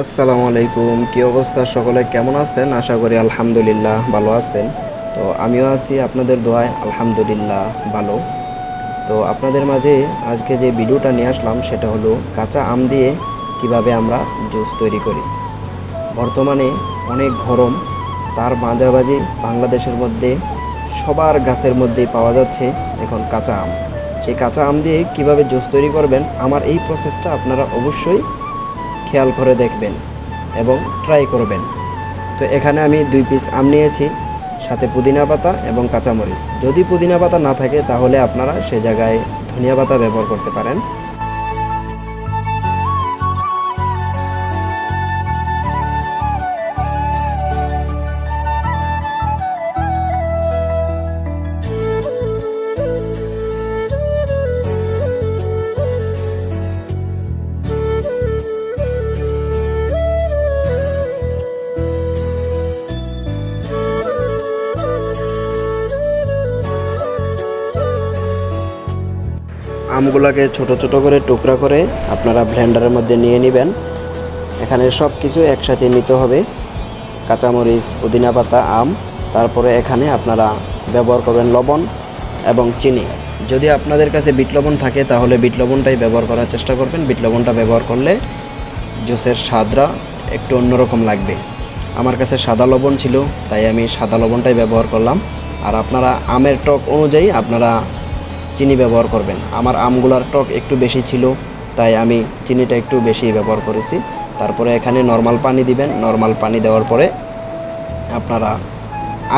আসসালামু আলাইকুম কি অবস্থা সকলে? কেমন আছেন? আশা করি আলহামদুলিল্লাহ ভালো আছেন। তো আমিও আছি আপনাদের দোয়ায়, আলহামদুলিল্লাহ ভালো। তো আপনাদের মাঝে আজকে যে ভিডিওটা নিয়ে আসলাম, সেটা হলো কাঁচা আম দিয়ে কীভাবে আমরা জুস তৈরি করি। বর্তমানে অনেক গরম, তার মাঝামাঝি বাংলাদেশের মধ্যে সবার গাছের মধ্যেই পাওয়া যাচ্ছে এখন কাঁচা আম। সেই কাঁচা আম দিয়ে কীভাবে জুস তৈরি করবেন, আমার এই প্রসেসটা আপনারা অবশ্যই খেয়াল করে দেখবেন এবং ট্রাই করবেন। তো এখানে আমি দুই পিস আম নিয়েছি, সাথে পুদিনা পাতা এবং কাঁচামরিচ। যদি পুদিনা পাতা না থাকে, তাহলে আপনারা সে জায়গায় ধনিয়া পাতা ব্যবহার করতে পারেন। আমগুলাকে ছোট ছোট করে টুকরা করে আপনারা ব্লেন্ডারের মধ্যে নিয়ে নেবেন। এখানে সব কিছু একসাথে নিতে হবে। কাঁচামরিচ, পুদিনা পাতা, আম, তারপরে এখানে আপনারা ব্যবহার করবেন লবণ এবং চিনি। যদি আপনাদের কাছে বিট লবণ থাকে, তাহলে বিট লবণটাই ব্যবহার করার চেষ্টা করবেন। বিট লবণটা ব্যবহার করলে জুসের স্বাদটা একটু অন্যরকম লাগবে। আমার কাছে সাদা লবণ ছিল, তাই আমি সাদা লবণটাই ব্যবহার করলাম। আর আপনারা আমের টক অনুযায়ী আপনারা চিনি ব্যবহার করবেন। আমার আমগুলার টক একটু বেশি ছিল, তাই আমি চিনিটা একটু বেশি ব্যবহার করেছি। তারপরে এখানে নর্মাল পানি দিবেন। নর্মাল পানি দেওয়ার পরে আপনারা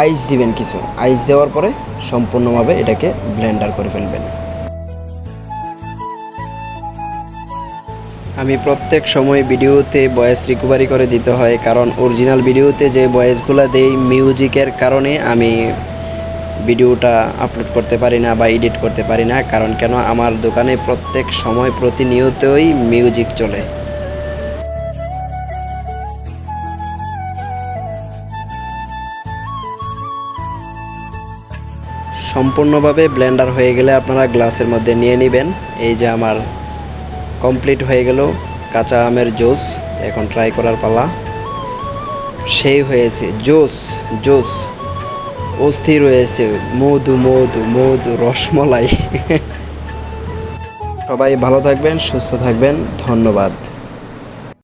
আইস দিবেন কিছু। আইস দেওয়ার পরে সম্পূর্ণভাবে এটাকে ব্লেন্ডার করে ফেলবেন। আমি প্রত্যেক সময় ভিডিওতে ভয়েস রিকভারি করে দিতে হয়, কারণ অরিজিনাল ভিডিওতে যে ভয়েসগুলো দেই মিউজিকের কারণে আমি ভিডিওটা আপলোড করতে পারি না বা এডিট করতে পারি না, কারণ কেন? আমার দোকানে প্রত্যেক সময় প্রতিনিয়তই মিউজিক চলে। সম্পূর্ণভাবে ব্লেন্ডার হয়ে গেলে আপনারা গ্লাসের মধ্যে নিয়ে নেবেন। এই যে আমার কমপ্লিট হয়ে গেল কাঁচা আমের জুস, এখন ট্রাই করার পালা। সেই হয়েছে, জুস জুস। অস্থির হয়েছে। মধু মধু মধু রসমলাই। সবাই ভালো থাকবেন সুস্থ থাকবেন। ধন্যবাদ।